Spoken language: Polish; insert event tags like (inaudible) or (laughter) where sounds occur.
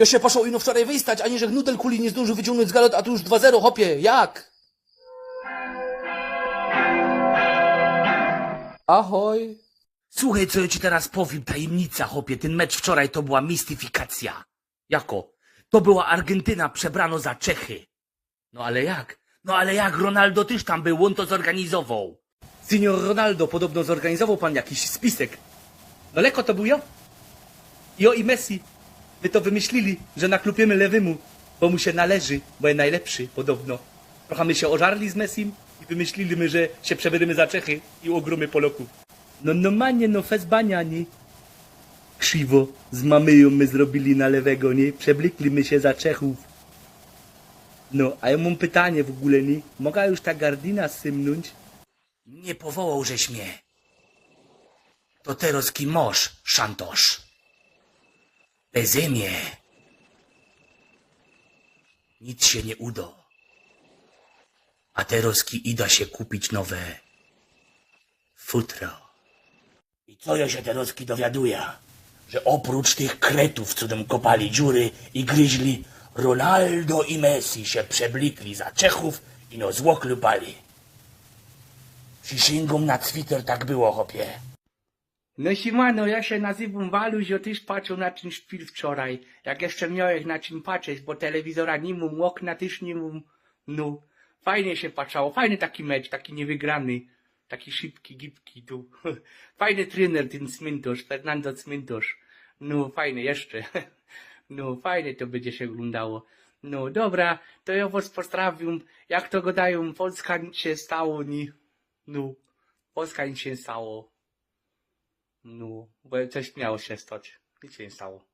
Ja się poszło ino wczoraj wystać, ani że Gnudel kuli nie zdążył wyciągnąć z galot, a tu już 2-0, hopie, jak? Ahoj. Słuchaj, co ja ci teraz powiem, tajemnica, chłopie. Ten mecz wczoraj to była mistyfikacja. Jako? To była Argentyna, przebrano za Czechy. No ale jak? No ale jak? Ronaldo też tam był, on to zorganizował. Senior Ronaldo, podobno zorganizował pan jakiś spisek. No lekko to był ja? Jo i Messi. Wy to wymyślili, że naklupiemy lewemu, bo mu się należy, bo jest najlepszy, podobno. Trochę my się ożarli z Messim i wymyślili my, że się przebierzemy za Czechy i ogromy Polaków. No normalnie, no fezbania, nie? Krzywo, z mamyją my zrobili na lewego, nie? Przeblikli my się za Czechów. No, a ja mam pytanie w ogóle, nie? Mogę już ta gardina symnąć? Nie powołał żeś mnie. To teraz kim moż, szantosz. Beze mnie. Nic się nie uda. A teraz ki ida się kupić nowe futro. I co ja się teraz ki dowiaduję? Że oprócz tych kretów, co tam kopali dziury i gryźli, Ronaldo i Messi się przeblikli za Czechów i no zło klupali. Przysięgam na Twitter tak było, chopie. No siemano, ja się nazywam Waluś, ja też patrzył na ten szpil wczoraj. Jak jeszcze miałeś na czym patrzeć, bo telewizora nie mam, okna też nie mam. No, fajnie się patrzało, fajny taki mecz, taki niewygrany. Taki szybki, gibki tu. (laughs) Fajny trener ten cmentarz, Fernando Cmentarz. No, fajny jeszcze. (laughs) No, fajnie to będzie się oglądało. No, dobra, to ja was pozdrawiam. Jak to gadają, Polska nic się stało, nie? No, Polska nic się stało. No, bo coś miało się stać. Nic się nie stało.